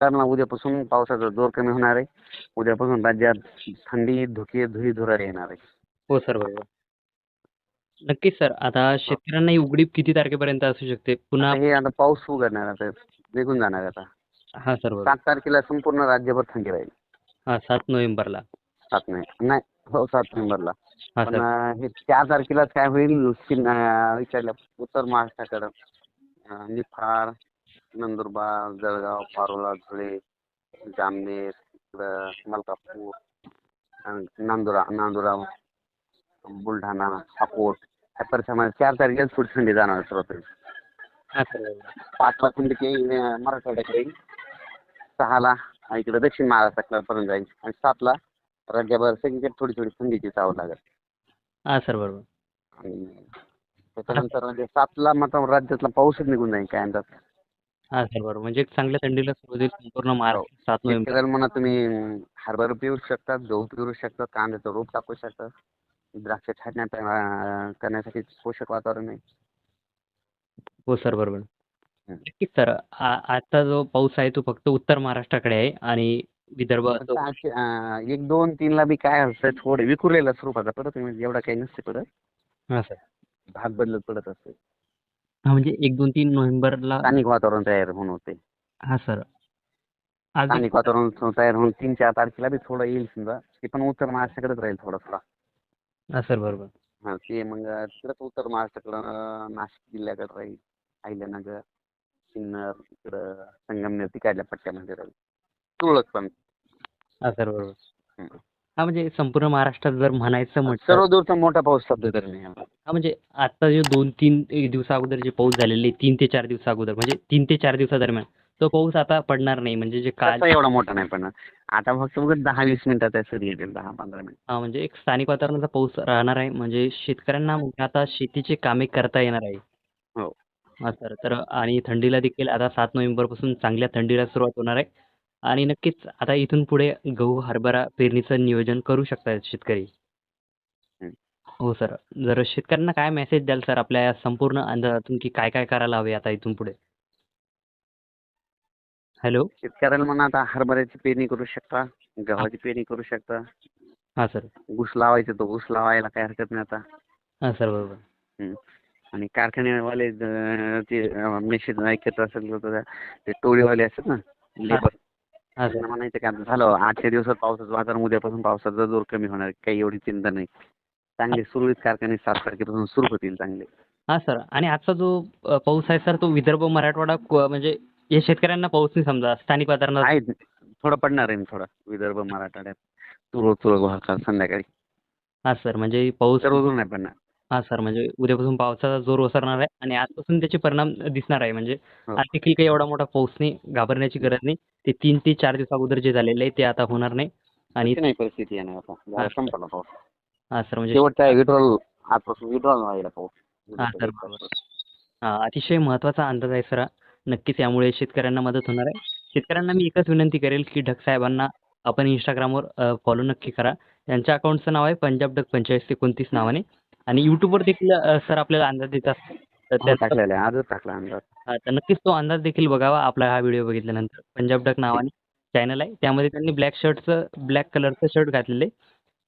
कारण उद्यापासून पावसाचा जोर कमी होणार आहे. उद्यापासून राज्यात थंडी धुके धुळी धुरारी येणार आहे. हो सर बरोबर. नक्कीच सर आता शेतकऱ्यांना ही उघडीप किती तारखेपर्यंत असू शकते? पुन्हा हे आता पाऊस उघडणार आता निघून जाणार आता. हा सर बरोबर. सात तारखेला संपूर्ण राज्यभर थंडी राहील. हा सात नोव्हेंबरला. सात नाही नाही हो सात नोव्हेंबरला. हा पण सर अं, हे चार तारखेला काय होईल सिन- अं, इकडल्या उत्तर महाराष्ट्राकडं. अं, निफाड नंदुरबार जळगाव पारोळा धुळे जामनेर इकडं मलकापूर नांदुरा नांदुरा बुलढाणा अकोट या परिसरामध्ये चार तारखेला थोडी थंडी जाणार सुरुवात होईल पाचला थंडी ते मराठवाड्याकडे येईल. सहाला इकडे दक्षिण महाराष्ट्रापर्यंत जाईल. आणि सातला राज्यभर सगळीकडे थोडी थोडी थंडीची चावल लागेल. हा सर बरोबर. आणि त्याच्यानंतर म्हणजे सातला मात्र राज्यातला पाऊसच निघून जाईल काय अंदाज? हा सर बरोबर. म्हणजे एक चांगल्या थंडीला सुरुवात होईल संपूर्ण महाराष्ट्र सात नोव्हेंबर म्हणा तुम्ही हरभरा पेरू शकता गहू पेरू शकता कांद्याचं रोप टाकू शकता द्राक्ष छाटण्या अं, करण्यासाठी पोषक वातावरण आहे. हो सर बरोबर. हं. नक्कीच सर आ- आता जो पाऊस आहे तो फक्त उत्तर महाराष्ट्राकडे आहे आणि विदर्भ पण अं, एक दोन तीनला बी काय असतं थोडे विखुरलेल्या स्वरूपाचा पडत म्हणजे एवढा काही नसते पडत. हा सर. भाग बदलत पडत असते हा म्हणजे एक दोन तीन नोव्हेंबरला स्थानिक वातावरण तयार होऊन होते. हा सर. आज स्थानिक वातावरण तयार होऊन तीन चार तारखेला बी थोडं येईल समजा. ते पण उत्तर महाराष्ट्राकडेच राहील थोडा थोडा हा सर बरोबर. हा ते मग तिकडंच उत्तर महाराष्ट्राकडं नाशिक जिल्ह्याकडे राहील. अहिल्यानगर सिन्नर इकडं संगमनेर तिकडल्या पट्ट्यामध्ये राहील. तुरळक पण. हा सर बरोबर. हा म्हणजे संपूर्ण महाराष्ट्रात जर म्हणायचं म्हटलं सर्व दूरचा मोठा पाऊस सध्या तरी नाही. हा म्हणजे आता जे दोन तीन दिवसा अगोदर जे पाऊस झालेले तीन ते चार दिवसा अगोदर म्हणजे तीन ते चार दिवसादरम्यान तो पाऊस आता पडणार नाही. म्हणजे जे काल तसा एवढा मोठा नाही पण आता फक्त बघ दहा वीस मिनिटात सरी येतील दहा पंधरा मिनिट. हा म्हणजे एक स्थानिक वातावरणाचा पाऊस राहणार आहे. म्हणजे शेतकऱ्यांना म्हणजे आता शेतीचे कामे करता येणार आहे. हो. हा सर तर आणि थंडीला देखील आता सात नोव्हेंबरपासून चांगल्या थंडीला सुरुवात होणार आहे. आणि नक्कीच आता इथून पुढे गहू हरभरा पेरणीचं नियोजन करू शकतात शेतकरी. हं. सर. जर शेतकऱ्यांना काय मेसेज द्याल सर आपल्या या संपूर्ण अंदाजातून की काय काय करायला हवे आता इथून पुढे? हॅलो? शेतकऱ्याला म्हणा आता हरभऱ्याची पेरणी करू शकता गव्हाची पेरणी करू शकता. हां सर. ऊस लावायचं तर ऊस लावायला काही हरकत नाही आता. हां सर बरोबर. आणि कारखान्यावाले ज- ते मेसेज ऐकत असेल तर ते टोळीवाले असतात ना लेबर. त्यांना म्हणायचं का झालं आजच्या दिवसात पावसाचं वातावरण उद्यापासून पावसाचा जोर कमी होणार काही एवढी चिंता नाही. चांगले सुरळीत कारखाने सात तारखेपासून सुरू होतील चांगले. हां सर आणि आजचा जो अ, पाऊस आहे सर तो विदर्भ मराठवाडा क- म्हणजे या शेतकऱ्यांना पाऊस नाही समजा स्थानिक वातावरणात. आहे थोडं पडणार आहे थोडा विदर्भ मराठवाड्यात. तुरळक तुरळक वाहतात संध्याकाळी. हां सर म्हणजे पाऊस सर्व नाही पडणार. हां सर. म्हणजे उद्यापासून पावसाचा जोर ओसरणार आहे आणि आजपासून त्याचे परिणाम दिसणार आहे. म्हणजे हो. आज देखील काही एवढा मोठा पाऊस नाही घाबरण्याची गरज नाही. ते तीन ते चार दिवस अगोदर जे झालेलं आहे ते आता होणार नाही. आणि नाही परिस्थिती येणार आता. झालं संपला पाऊस. हां सर. म्हणजे शेवटचा विड्रॉल आजपासून विड्रॉल व्हायला पाऊस. हां सर. बरोबर हां अतिशय महत्त्वाचा अंदाज आहे सर. हा. नक्कीच यामुळे शेतकऱ्यांना मदत होणार आहे. शेतकऱ्यांना मी एकच विनंती करेल की ढग साहेबांना आपण इंस्टाग्रामवर फॉलो नक्की करा. यांच्या अकाउंटचं नाव आहे पंजाब ढग पंचेचाळीस एकोणतीस नावाने. आणि यूट्यूबवर देखील सर आपल्याला अंदाज देतात तर हो, त्याचा टाकलेला आहे. आजच टाकला अंदाज. हा, तर नक्कीच तो अंदाज देखील बघावा आपला हा व्हिडिओ बघितल्यानंतर. पंजाब डक नावाने चॅनल आहे. त्यामध्ये त्यांनी ब्लॅक शर्टचं ब्लॅक कलरचं शर्ट घातलेलं आहे.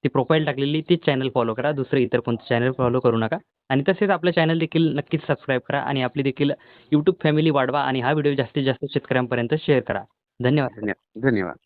ती प्रोफाईल टाकलेली तीच चॅनल फॉलो करा. दुसरं इतर कोणतं चॅनल फॉलो करू नका. आणि तसेच आपलं चॅनल देखील नक्कीच सबस्क्राईब करा आणि आपली देखील यूट्यूब फॅमिली वाढवा आणि हा व्हिडिओ जास्तीत जास्त शेतकऱ्यांपर्यंत शेअर करा. धन्यवाद. धन्यवाद धन्यवाद.